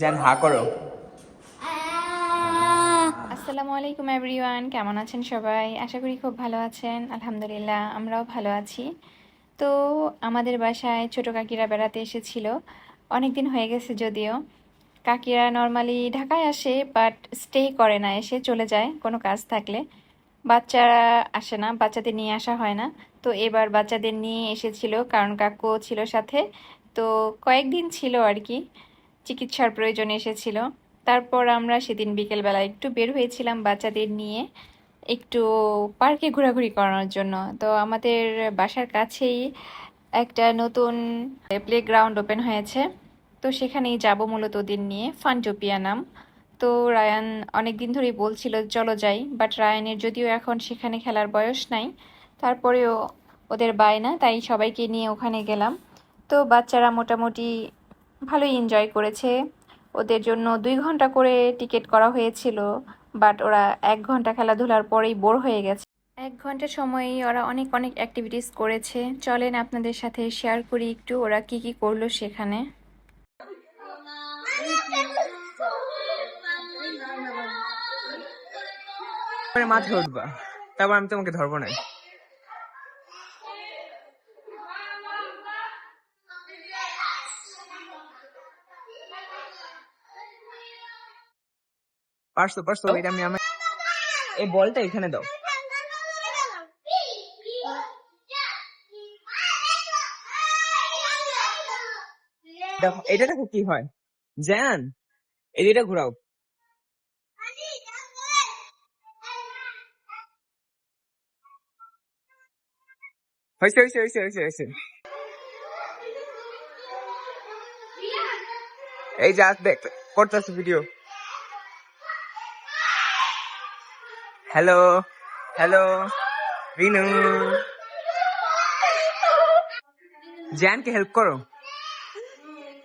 জান, হা করো। আসসালামু আলাইকুম এভরিওয়ান কেমন আছেন সবাই? আশা করি খুব ভালো আছেন। আলহামদুলিল্লাহ, আমরাও ভালো আছি। তো আমাদের বাসায় ছোট কাকিরা বেড়াতে এসেছিল। অনেক দিন হয়ে গেছে যদিও। কাকিরা নর্মালি ঢাকায় আসে বাট স্টে করে না, এসে চলে যায় কোনো কাজ থাকলে। বাচ্চারা আসে না, বাচ্চাদের নিয়ে আসা হয় না। তো এবার বাচ্চাদের নিয়ে এসেছিল, কারণ কাকু ছিল সাথে। তো কয়েকদিন ছিল আর কি। চিকিৎসার প্রয়োজন এসেছিল। তারপর আমরা সেদিন বিকেলবেলা একটু বের হয়েছিলাম বাচ্চাদের নিয়ে একটু পার্কে ঘোরাঘুরি করানোর জন্য। তো আমাদের বাসার কাছেই একটা নতুন প্লেগ্রাউন্ড ওপেন হয়েছে। তো সেখানেই যাব মূলত ওদের নিয়ে ফানটোপিয়া নাম। তো রায়ান অনেক দিন ধরেই বলছিল, চলো যাই। বাট রায়ানের যদিও এখন সেখানে খেলার বয়স নাই, তারপরেও ওদের বায়না, তাই সবাইকে নিয়ে ওখানে গেলাম। তো বাচ্চারা মোটামুটি ভালোই এনজয় করেছে। ওদের জন্য দুই ঘণ্টা করে টিকিট করা হয়েছিল বাট ওরা এক ঘণ্টা খেলাধুলার পরেই বোর হয়ে গেছে। এক ঘণ্টা সময়ই ওরা অনেক অনেক অ্যাক্টিভিটিস করেছে। চলেন আপনাদের সাথে শেয়ার করি একটু ওরা কি কি করল সেখানে। পরে মাথায় উঠবা তারপর আমি তোমাকে ধরবো না। পারছ পারছ এটা আমি আমার এই বলটা এখানে দাও। দেখো এটা দেখো কি হয়। জ্যান এদিকটা ঘোরাও। হয়েছে হয়েছে হয়েছে হয়েছে হয়েছে। এই যে আজ দেখ করতেছে ভিডিও হ্যালো হ্যালো রিনু জ্যানকে হেল্প করো।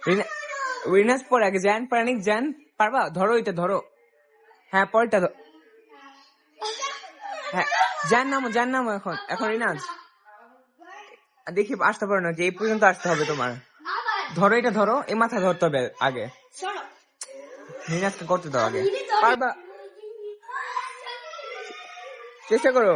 রিনা- রিনাস আগে জ্যান প্রাণিক জ্যান পারবা? ধরো এটা ধরো। হ্যাঁ পরটা হ্যাঁ জ্যান নামো জ্যান নামো এখন। এখন রিনাজ দেখি আসতে পারো না যে এই পর্যন্ত আসতে হবে তোমার। ধরো এটা ধরো। এই মাথা ধরতে হবে আগে। রিনাজকে করতে দাও আগে। পারবা? চেষ্টা করো।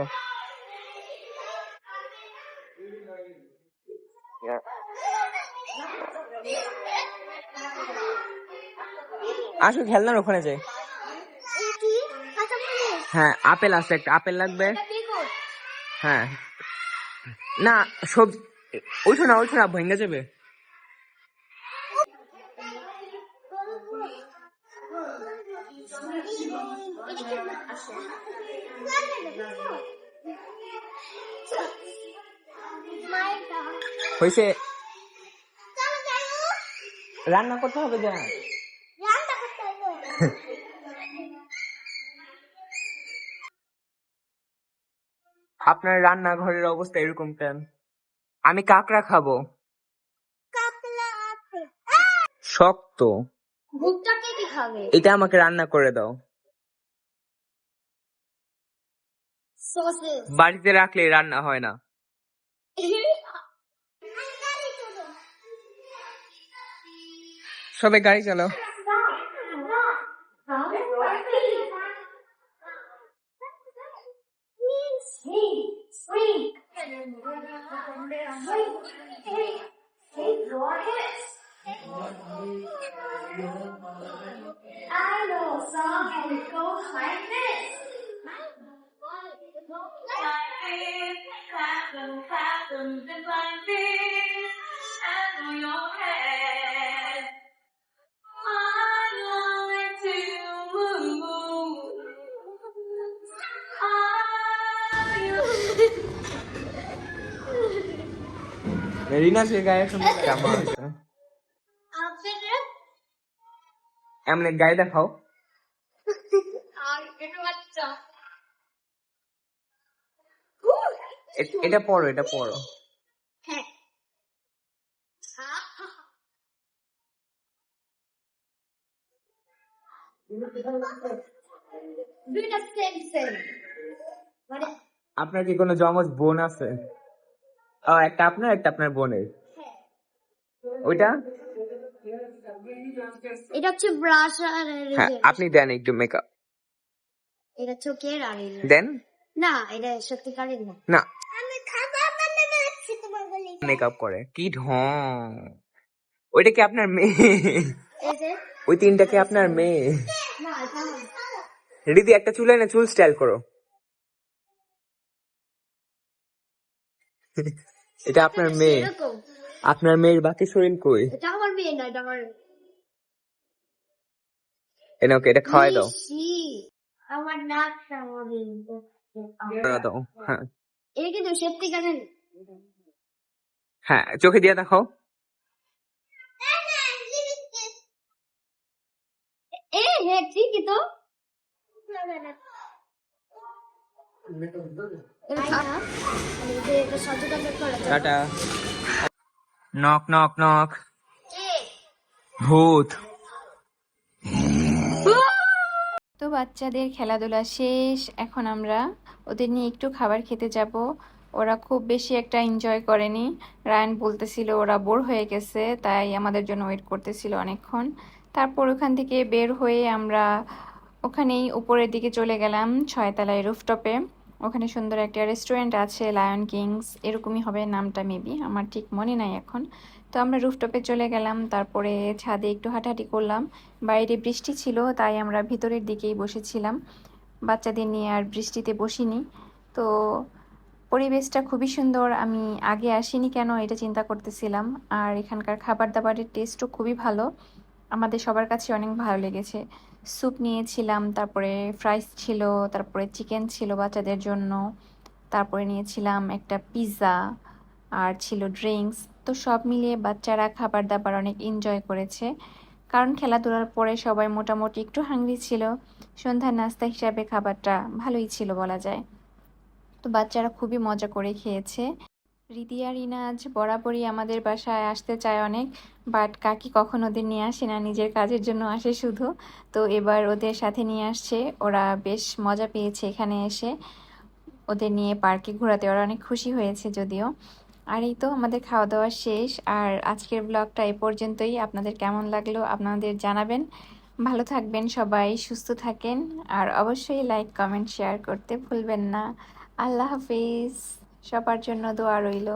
আসো, খেলনার ওখানে যাই। হ্যাঁ আপেল আছে, একটা আপেল লাগবে। হ্যাঁ। না সবজি ওইঠো না ওইঠো না, ভেঙে যাবে। হয়েছে রান্না করতে হবে যা। আপনার রান্নাঘরের অবস্থা এরকম কেন? আমি কাকড়া খাব। শক্ত। এটা আমাকে রান্না করে দাও। বাড়িতে রাখলে রান্না হয় না সবাই গাড়ি চালাও I know song and it goes like this. রিনা সে গায়ে কেমন হয়েছে আপনারা এমনি গায়ে দেখাও। আর একটু বাচ্চা এটা পড়ো এটা পড়ো মানে আপনার কি কোনো জমজ বোন আছে? একটা আপনার একটা আপনার বোনের। হ্যাঁ। ওইটা? এটা হচ্ছে ব্রাশ আর হ্যাঁ আপনি দেন একটু মেকআপ এটা চোখের আর eraser। দেন? না এটা সত্যিকারের না। না। আমি খাবার বানানো আছে তোমার বলে। মেকআপ করে। কি ঢং। ওইটা কি আপনার মেয়ে? ওই তিনটা কি আপনার মেয়ে? না। রিদি একটা চুল এনে চুল স্টাইল করো। এটা আপনার মেয়ে। আপনার মেয়ের বাকি শরীর কই? এটা আমার মেয়ে না এটা আমার এনে ওকে এটা খাওয়াই দাও। আমার আমার। দাও হ্যাঁ। এটা কিন্তু সত্যিকারের হ্যাঁ চোখে দিয়ে দেখাও। এ হ্যাঁ ঠিকই তো এটা থাক। আর এই যে এটা সচেতন করে দাও। টাটা। Knock knock knock. ভূত। তো বাচ্চাদের খেলাধুলা শেষ এখন আমরা ওদের নিয়ে একটু খাবার খেতে যাব। ওরা খুব বেশি একটা এনজয় করেনি। রায়ান বলতেছিল ওরা বোর হয়ে গেছে তাই আমাদের জন্য ওয়েট করতেছিল অনেকক্ষণ। তারপর ওখান থেকে বের হয়ে আমরা ওখানেই উপরের দিকে চলে গেলাম ছয়তলায় রুফটপে ওখানে সুন্দর একটা রেস্টুরেন্ট আছে লায়ন কিংস এরকমই হবে নামটা মেবি আমার ঠিক মনে নাই এখন। তো আমরা রুফটপে চলে গেলাম, তারপরে ছাদে একটু হাঁটাহাঁটি করলাম। বাইরে বৃষ্টি ছিল, তাই আমরা ভিতরের দিকেই বসেছিলাম। বাচ্চাদের নিয়ে আর বৃষ্টিতে বসিনি। তো পরিবেশটা খুবই সুন্দর, আমি আগে আসিনি কেন এটা চিন্তা করতেছিলাম। আর এখানকার খাবার দাবারের টেস্টও খুবই ভালো। আমাদের সবার কাছে অনেক ভালো লেগেছে। স্যুপ নিয়েছিলাম, তারপরে ফ্রাইস ছিল, তারপরে চিকেন ছিল বাচ্চাদের জন্য, তারপরে নিয়েছিলাম একটা পিৎজা আর ছিল ড্রিঙ্কস তো সব মিলিয়ে বাচ্চারা খাবার দাবার অনেক এনজয় করেছে। কারণ খেলাধুলার পরে সবাই মোটামুটি একটু হাংরি ছিল। সন্ধ্যার নাস্তা হিসাবে খাবারটা ভালোই ছিল বলা যায়। তো বাচ্চারা খুবই মজা করে খেয়েছে। রিদি আর ইনাজ বরাবরই আমাদের বাসায় আসতে চায় অনেক বাট কাকি কখন ওদের নিয়ে আসে না, নিজের কাজের জন্য আসে শুধু। তো এবার ওদের সাথে নিয়ে আসছে, ওরা বেশ মজা পেয়েছে এখানে এসে। ওদের নিয়ে পার্কে ঘোরাতে ওরা অনেক খুশি হয়েছে যদিও। আর এই তো আমাদের খাওয়া দাওয়া শেষ, আর আজকের ব্লগটা এ পর্যন্তই। আপনাদের কেমন লাগল আপনাদের জানাবেন। ভালো থাকবেন সবাই, সুস্থ থাকেন, আর অবশ্যই লাইক কমেন্ট শেয়ার করতে ভুলবেন না। আল্লাহ হাফিজ। সবার জন্য দোয়া রইল।